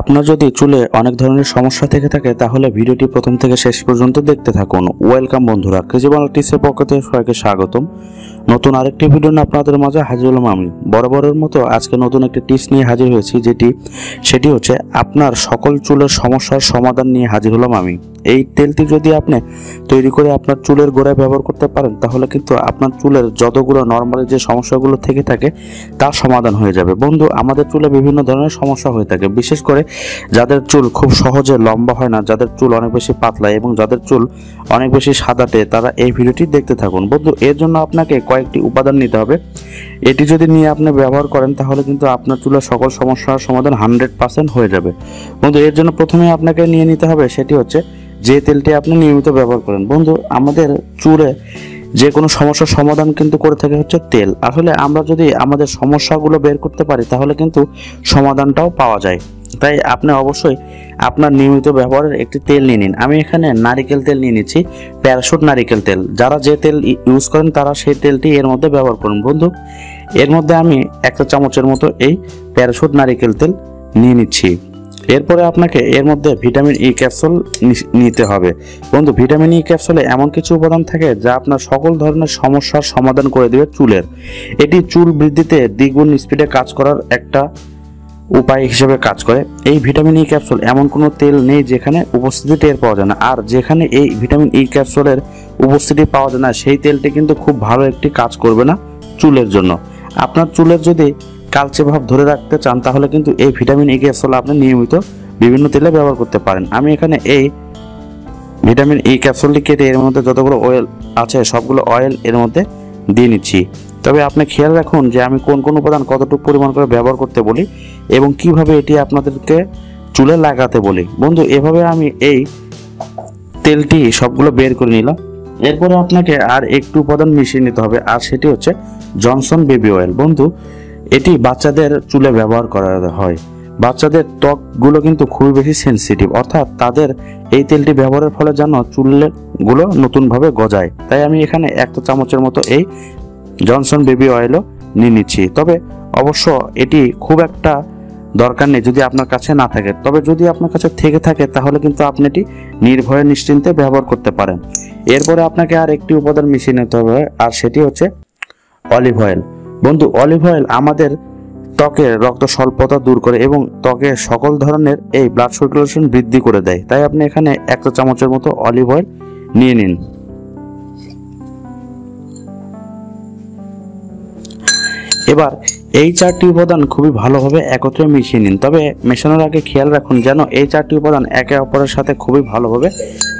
আপনার যদি চুলে অনেক ধরনের সমস্যা থেকে থাকে, তাহলে ভিডিওটি প্রথম থেকে শেষ পর্যন্ত দেখতে থাকুন। ওয়েলকাম বন্ধুরা কৃষিবাংলা টিপসের পক্ষ থেকে সবাইকে স্বাগতম। নতুন আরেকটি ভিডিও নিয়ে আপনাদের মাঝে হাজির হলাম আমি। বরাবরের মতো আজকে নতুন একটি টিপস নিয়ে হাজির হয়েছি, যেটি, সেটি হচ্ছে আপনার সকল চুলের সমস্যার সমাধান নিয়ে হাজির হলাম আমি। এই তেলটি যদি আপনি তৈরি করে আপনার চুলের গোড়ায় ব্যবহার করতে পারেন, তাহলে কিন্তু আপনার চুলের যতগুলো নর্মালি যে সমস্যাগুলো থেকে থাকে, তার সমাধান হয়ে যাবে। বন্ধু, আমাদের চুলে বিভিন্ন ধরনের সমস্যা হয়ে থাকে। বিশেষ করে যাদের চুল খুব সহজে লম্বা হয় না, যাদের চুল অনেক বেশি পাতলা এবং যাদের চুল অনেক বেশি সাদাটে, তারা এই ভিডিওটি দেখতে থাকুন। বন্ধু, এর জন্য আপনাকে কয়েকটি উপাদান নিতে হবে। এটি যদি নিয়ে আপনি ব্যবহার করেন, তাহলে কিন্তু আপনার চুলের সকল সমস্যার সমাধান হান্ড্রেড পার্সেন্ট হয়ে যাবে। বন্ধু, এর জন্য প্রথমে আপনাকে নিয়ে নিতে হবে সেটি হচ্ছে যে তেলটি আপনি নিয়মিত ব্যবহার করেন। বন্ধু, আমাদের চুলে যে কোনো সমস্যার সমাধান কিন্তু করে থাকে হচ্ছে তেল। আসলে আমরা যদি আমাদের সমস্যাগুলো বের করতে পারি, তাহলে কিন্তু সমাধানটাও পাওয়া যায়। তাই আপনি অবশ্যই আপনার নিয়মিত ব্যবহারের একটি তেল নিয়ে নিন। আমি এখানে নারিকেল তেল নিয়ে নিচ্ছি, প্যারাশুট নারিকেল তেল। যারা যে তেল ইউজ করেন, তারা সেই তেলটি এর মধ্যে ব্যবহার করুন। বন্ধু, এর মধ্যে আমি একটা চামচের মতো এই প্যারাশুট নারিকেল তেল নিয়ে নিচ্ছি। এরপরে আপনাকে এর মধ্যে ভিটামিন ই ক্যাপসুল নিতে হবে। বন্ধু, ভিটামিন ই ক্যাপসুলে এমন কিছু উপাদান থাকে যা আপনার সকল ধরনের সমস্যার সমাধান করে দেবে চুলের। এটি চুল বৃদ্ধিতে দ্বিগুণ স্পিডে কাজ করার একটা উপায় হিসেবে কাজ করে। এই ভিটামিন ই ক্যাপসুল এমন কোনো তেল নেই যেখানে উপস্থিতি টের পাওয়া যায় না। আর যেখানে এই ভিটামিন ই ক্যাপসুলের উপস্থিতি পাওয়া যায় না, সেই তেলটি কিন্তু খুব ভালো একটি কাজ করবে না চুলের জন্য। আপনার চুলের যদি কালচে ভাব ধরে রাখতে চান, তাহলে কিন্তু এই ভিটামিন ই ক্যাপসুল আপনি নিয়মিত বিভিন্ন তেলে ব্যবহার করতে পারেন। আমি এখানে এই ভিটামিন ই ক্যাপসুলটি কেটে এর মধ্যে যতগুলো অয়েল আছে, সবগুলো অয়েল এর মধ্যে দিয়ে নিচ্ছি। তবে আপনি খেয়াল রাখুন যে আমি কোন কোন উপাদান কতটুকু পরিমাণ করে ব্যবহার করতে বলি। এবং কীভাবে এটি আপনাদেরকে চুলে লাগাতে বলি। বন্ধু, এভাবে আমি এই তেলটি সবগুলো বের করে নিলাম। এরপরে আপনাকে আর একটু উপাদান মিশিয়ে নিতে হবে, আর সেটি হচ্ছে জনসন বেবি অয়েল। বন্ধু, এটি বাচ্চাদের চুলে ব্যবহার করা হয়। বাচ্চাদের ত্বকগুলো কিন্তু খুবই বেশি সেন্সিটিভ অর্থাৎ তাদের এই তেলটি ব্যবহারের ফলে যেন চুলগুলো নতুনভাবে গজায়। তাই আমি এখানে একটা চামচের মতো এই জনসন বেবি অয়েলও নিয়ে নিচ্ছি। তবে অবশ্য এটি খুব একটা দরকার নেই যদি আপনার কাছে না থাকে। তবে যদি আপনার কাছে থেকে থাকে, তাহলে কিন্তু আপনি এটি নির্ভয়ে নিশ্চিন্তে ব্যবহার করতে পারেন। এরপরে আপনাকে আর একটি উপাদান মিশিয়ে নিতে হবে, আর সেটি হচ্ছে অলিভ অয়েল। বন্ধু, অলিভ অয়েল আমাদের ত্বকের রক্ত স্বল্পতা দূর করে এবং ত্বকের সকল ধরনের এই ব্লাড সার্কুলেশন বৃদ্ধি করে দেয়। তাই আপনি এখানে একটা চামচের মতো অলিভ অয়েল নিয়ে নিন। এবার এই চারটি উপাদান খুবই ভালোভাবে একত্রে মিশিয়ে নিন। তবে মেশানোর আগে খেয়াল রাখুন যেন এই চারটি উপাদান একে অপরের সাথে খুবই ভালোভাবে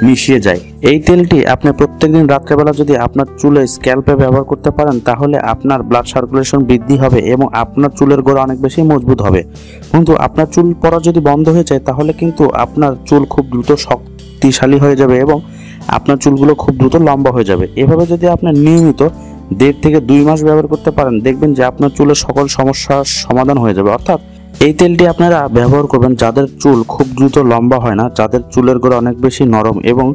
মিশিয়ে যায়। এই তেলটি আপনি প্রত্যেকদিন রাত্রেবেলা যদি আপনার চুলে স্ক্যাল্পে ব্যবহার করতে পারেন, তাহলে আপনার ব্লাড সার্কুলেশন বৃদ্ধি হবে এবং আপনার চুলের গোড়া অনেক বেশি মজবুত হবে। কিন্তু আপনার চুল পড়া যদি বন্ধ হয়ে যায়, তাহলে কিন্তু আপনার চুল খুব দ্রুত শক্তিশালী হয়ে যাবে এবং আপনার চুলগুলো খুব দ্রুত লম্বা হয়ে যাবে। এভাবে যদি আপনার নিয়মিত দেড় থেকে দুই মাস ব্যবহার করতে পারেন। দেখবেন যে আপনার চুলের সকল সমস্যার সমাধান হয়ে যাবে। অর্থাৎ এই তেলটি আপনারা ব্যবহার করবেন। যাদের চুল খুব দ্রুত লম্বা হয় না, যাদের চুলের গোড়া অনেক বেশি নরম এবং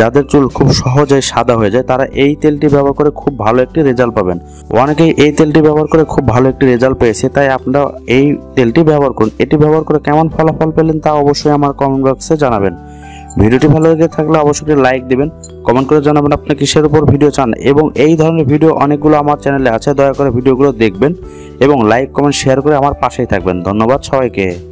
যাদের চুল খুব সহজে সাদা হয়ে যায়, তারা এই তেলটি ব্যবহার করে খুব ভালো একটি রেজাল্ট পাবেন। অনেকেই এই তেলটি ব্যবহার করে খুব ভালো একটি রেজাল্ট পেয়েছে, তাই আপনারা এই তেলটি ব্যবহার করুন। এটি ব্যবহার করে কেমন ফলাফল পেলেন তা অবশ্যই আমার কমেন্ট বক্সে জানাবেন। ভিডিওটি ভালো লেগে থাকলে অবশ্যই লাইক দেবেন কমেন্ট করে জানাবেন আপনি কিসের উপর ভিডিও চান এবং এই ধরনের ভিডিও অনেকগুলো আমার চ্যানেলে আছে, দয়া করে ভিডিওগুলো দেখবেন এবং লাইক কমেন্ট শেয়ার করে আমার পাশেই থাকবেন। ধন্যবাদ সবাইকে।